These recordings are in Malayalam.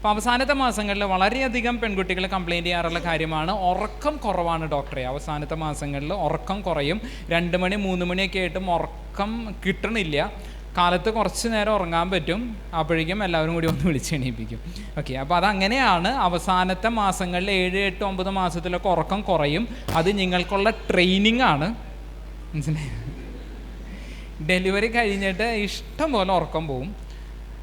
അപ്പോൾ അവസാനത്തെ മാസങ്ങളിൽ വളരെയധികം പെൺകുട്ടികൾ കംപ്ലയിന്റ് ചെയ്യാറുള്ള കാര്യമാണ്. ഉറക്കം കുറവാണ് ഡോക്ടറെ. അവസാനത്തെ മാസങ്ങളിൽ ഉറക്കം കുറയും. രണ്ട് മണി മൂന്ന് മണിയൊക്കെ ആയിട്ടും ഉറക്കം കിട്ടണില്ല. കാലത്ത് കുറച്ച് നേരം ഉറങ്ങാൻ പറ്റും. അപ്പോഴേക്കും എല്ലാവരും കൂടി ഒന്ന് വിളിച്ച് എണീപ്പിക്കും. ഓക്കെ അപ്പോൾ അതങ്ങനെയാണ് അവസാനത്തെ മാസങ്ങളിൽ ഏഴ് എട്ട് ഒമ്പത് മാസത്തിലൊക്കെ ഉറക്കം കുറയും. അത് നിങ്ങൾക്കുള്ള ട്രെയിനിങ് ആണ്. മനസ്സിലായി? ഡെലിവറി കഴിഞ്ഞിട്ട് ഇഷ്ടം പോലെ ഉറക്കം പോവും.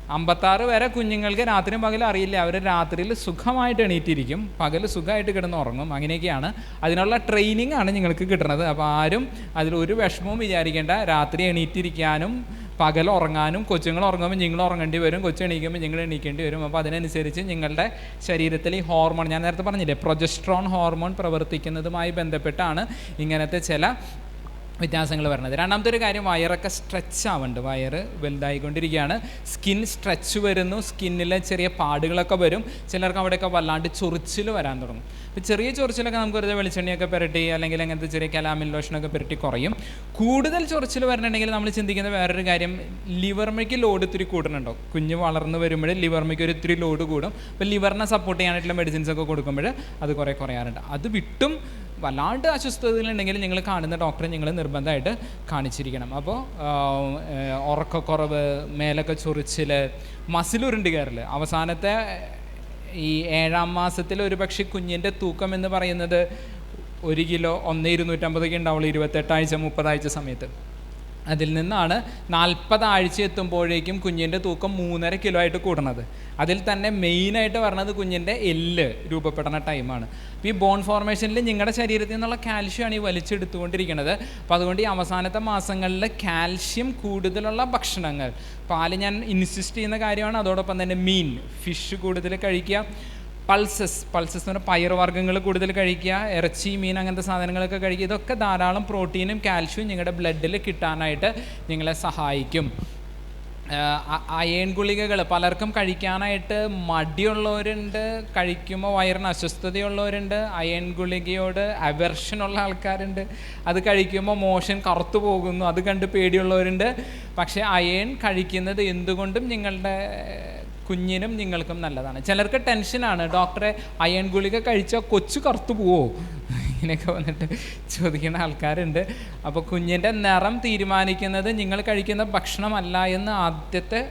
അമ്പത്താറ് വരെ കുഞ്ഞുങ്ങൾക്ക് രാത്രിയും പകലും അറിയില്ല. അവർ രാത്രിയിൽ സുഖമായിട്ട് എണീറ്റിരിക്കും. പകൽ സുഖമായിട്ട് കിടന്ന് ഉറങ്ങും. അങ്ങനെയൊക്കെയാണ്. അതിനുള്ള ട്രെയിനിങ് ആണ് നിങ്ങൾക്ക് കിട്ടുന്നത് അപ്പോൾ ആരും അതിൽ ഒരു വിഷമവും വിചാരിക്കേണ്ട. രാത്രി എണീറ്റിരിക്കാനും പകൽ ഉറങ്ങാനും കൊച്ചുങ്ങൾ ഉറങ്ങുമ്പോൾ നിങ്ങൾ ഉറങ്ങേണ്ടി വരും. കൊച്ചു എണീക്കുമ്പോൾ നിങ്ങൾ എണീക്കേണ്ടി വരും. അപ്പോൾ അതിനനുസരിച്ച് നിങ്ങളുടെ ശരീരത്തിൽ ഈ ഹോർമോൺ ഞാൻ നേരത്തെ പറഞ്ഞില്ലേ പ്രൊജസ്ട്രോൺ ഹോർമോൺ പ്രവർത്തിക്കുന്നതുമായി ബന്ധപ്പെട്ടാണ് ഇങ്ങനത്തെ ചില വ്യത്യാസങ്ങൾ വരണത് രണ്ടാമത്തെ ഒരു കാര്യം വയറൊക്കെ സ്ട്രെച്ച് ആവുന്നുണ്ട്. വയറ് വലുതായിക്കൊണ്ടിരിക്കുകയാണ്. സ്കിൻ സ്ട്രെച്ച് വരുന്നു. സ്കിന്നിലെ ചെറിയ പാടുകളൊക്കെ വരും. ചിലർക്ക് അവിടെയൊക്കെ വല്ലാണ്ട് ചൊറിച്ചിൽ വരാൻ തുടങ്ങും. അപ്പോൾ ചെറിയ ചൊറിച്ചിലൊക്കെ നമുക്ക് വെറുതെ വെളിച്ചെണ്ണയൊക്കെ പുരട്ടി അല്ലെങ്കിൽ അങ്ങനത്തെ ചെറിയ കലാമിൻ ലോഷനൊക്കെ പുരട്ടി കുറയും. കൂടുതൽ ചൊറിച്ചിൽ വരണമെങ്കിൽ നമ്മൾ ചിന്തിക്കുന്ന വേറൊരു കാര്യം ലിവർമയ്ക്ക് ലോഡ് ഇത്തിരി കൂടുന്നുണ്ടോ? കുഞ്ഞ് വളർന്നു വരുമ്പോൾ ലിവർമയ്ക്ക് ഒരു ഇത്തിരി ലോഡ് കൂടും. അപ്പോൾ ലിവറിനെ സപ്പോർട്ട് ചെയ്യാനായിട്ടുള്ള മെഡിസിൻസ് ഒക്കെ കൊടുക്കുമ്പോൾ അത് കുറേ കുറയാറുണ്ട്. അത് വിട്ടും വല്ലാണ്ട് അസ്വസ്ഥതകളുണ്ടെങ്കിൽ നിങ്ങൾ കാണുന്ന ഡോക്ടറെ നിങ്ങൾ നിർബന്ധമായിട്ട് കാണിച്ചിരിക്കണം. അപ്പോൾ ഉറക്കക്കുറവ് മേലൊക്കെ ചൊറിച്ചിൽ മസിലുരുണ്ട് കയറൽ അവസാനത്തെ ഈ ഏഴാം മാസത്തിൽ ഒരു പക്ഷേ കുഞ്ഞിന്റെ തൂക്കം എന്ന് പറയുന്നത് ഒരു കിലോ ഒന്ന് ഇരുന്നൂറ്റമ്പതൊക്കെ ഉണ്ടാവുള്ളൂ ഇരുപത്തെട്ടാഴ്ച മുപ്പതാഴ്ച സമയത്ത്. അതിൽ നിന്നാണ് നാൽപ്പത് ആഴ്ച എത്തുമ്പോഴേക്കും കുഞ്ഞിന്റെ തൂക്കം മൂന്നര കിലോ ആയിട്ട് കൂടണത് അതിൽ തന്നെ മെയിനായിട്ട് പറഞ്ഞത് കുഞ്ഞിന്റെ എല്ല് രൂപപ്പെടുന്ന ടൈമാണ് അപ്പോൾ ഈ ബോൺ ഫോർമേഷനിൽ നിങ്ങളുടെ ശരീരത്തിൽ നിന്നുള്ള കാൽഷ്യമാണ് ഈ വലിച്ചെടുത്തുകൊണ്ടിരിക്കുന്നത് അപ്പോൾ അതുകൊണ്ട് ഈ അവസാനത്തെ മാസങ്ങളിൽ കാൽഷ്യം കൂടുതലുള്ള ഭക്ഷണങ്ങൾ. പാൽ ഞാൻ ഇൻസിസ്റ്റ് ചെയ്യുന്ന കാര്യമാണ്. അതോടൊപ്പം തന്നെ മീൻ ഫിഷ് കൂടുതൽ കഴിക്കുക. പൾസസ് പൾസസ് എന്ന് പറഞ്ഞാൽ പയറുവർഗങ്ങൾ കൂടുതൽ കഴിക്കുക ഇറച്ചി മീൻ അങ്ങനത്തെ സാധനങ്ങളൊക്കെ കഴിക്കുക. ഇതൊക്കെ ധാരാളം പ്രോട്ടീനും കാൽഷ്യവും നിങ്ങളുടെ ബ്ലഡിൽ കിട്ടാനായിട്ട് നിങ്ങളെ സഹായിക്കും. അയേൺ ഗുളികകൾ പലർക്കും കഴിക്കാനായിട്ട് മടിയുള്ളവരുണ്ട് കഴിക്കുമ്പോൾ വയറിന് അസ്വസ്ഥതയുള്ളവരുണ്ട് അയേൺ ഗുളികയോട് അവർഷനുള്ള ആൾക്കാരുണ്ട്. അത് കഴിക്കുമ്പോൾ മോഷൻ കറുത്തു പോകുന്നു അത് കണ്ട് പേടിയുള്ളവരുണ്ട്. പക്ഷേ അയേൺ കഴിക്കുന്നത് എന്തുകൊണ്ടും നിങ്ങളുടെ കുഞ്ഞിനും നിങ്ങൾക്കും നല്ലതാണ്. ചിലർക്ക് ടെൻഷനാണ് ഡോക്ടറെ അയൺ ഗുളിക കഴിച്ചാൽ കൊച്ചു കറുത്തു പോവോ? ഇങ്ങനെയൊക്കെ വന്നിട്ട് ചോദിക്കുന്ന ആൾക്കാരുണ്ട്. അപ്പോൾ കുഞ്ഞിന്റെ നിറം തീരുമാനിക്കുന്നത് നിങ്ങൾ കഴിക്കുന്ന ഭക്ഷണമല്ല എന്ന് ആദ്യത്തെ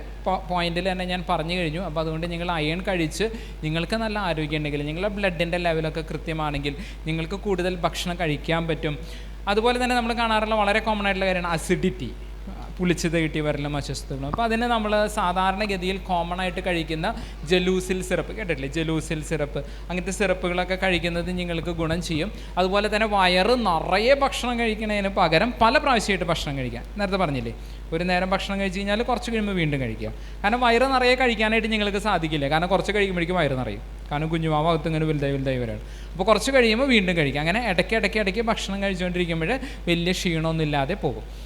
പോയിന്റിൽ തന്നെ ഞാൻ പറഞ്ഞു കഴിഞ്ഞു. അപ്പോൾ അതുകൊണ്ട് നിങ്ങൾ അയൺ കഴിച്ച് നിങ്ങൾക്ക് നല്ല ആരോഗ്യം ഉണ്ടെങ്കിൽ നിങ്ങളുടെ ബ്ലഡിന്റെ ലെവലൊക്കെ കൃത്യമാണെങ്കിൽ നിങ്ങൾക്ക് കൂടുതൽ ഭക്ഷണം കഴിക്കാൻ പറ്റും. അതുപോലെ തന്നെ നമ്മൾ കാണാറുള്ള വളരെ കോമൺ ആയിട്ടുള്ള കാര്യമാണ് അസിഡിറ്റി പുളിച്ചത് കിട്ടി വരലും അസ്വസ്ഥതകളും അപ്പോൾ അതിന് നമ്മൾ സാധാരണഗതിയിൽ കോമൺ ആയിട്ട് കഴിക്കുന്ന ജലൂസിൽ സിറപ്പ് കേട്ടിട്ടില്ലേ? Gelusil syrup. അങ്ങനത്തെ സിറപ്പുകളൊക്കെ കഴിക്കുന്നത് നിങ്ങൾക്ക് ഗുണം ചെയ്യും. അതുപോലെ തന്നെ വയറ് നിറയെ ഭക്ഷണം കഴിക്കുന്നതിന് പകരം പല പ്രാവശ്യമായിട്ട് ഭക്ഷണം കഴിക്കാം. നേരത്തെ പറഞ്ഞില്ലേ? ഒരു നേരം ഭക്ഷണം കഴിച്ച് കഴിഞ്ഞാൽ കുറച്ച് കഴിയുമ്പോൾ വീണ്ടും കഴിക്കുക കാരണം വയറ് നിറയെ കഴിക്കാനായിട്ട് നിങ്ങൾക്ക് സാധിക്കില്ല. കാരണം കുറച്ച് കഴിയുമ്പോഴേക്കും വയറ് നിറയും. കാരണം കുഞ്ഞുമാവ് അകത്ത് ഇങ്ങനെ വലുതായി വലുതായി വരാണ്. അപ്പോൾ കുറച്ച് കഴിയുമ്പോൾ വീണ്ടും കഴിക്കുക അങ്ങനെ ഇടയ്ക്ക് ഇടയ്ക്ക് ഇടയ്ക്ക് ഭക്ഷണം കഴിച്ചുകൊണ്ടിരിക്കുമ്പോൾ വലിയ ക്ഷീണമൊന്നും ഇല്ലാതെ പോകും.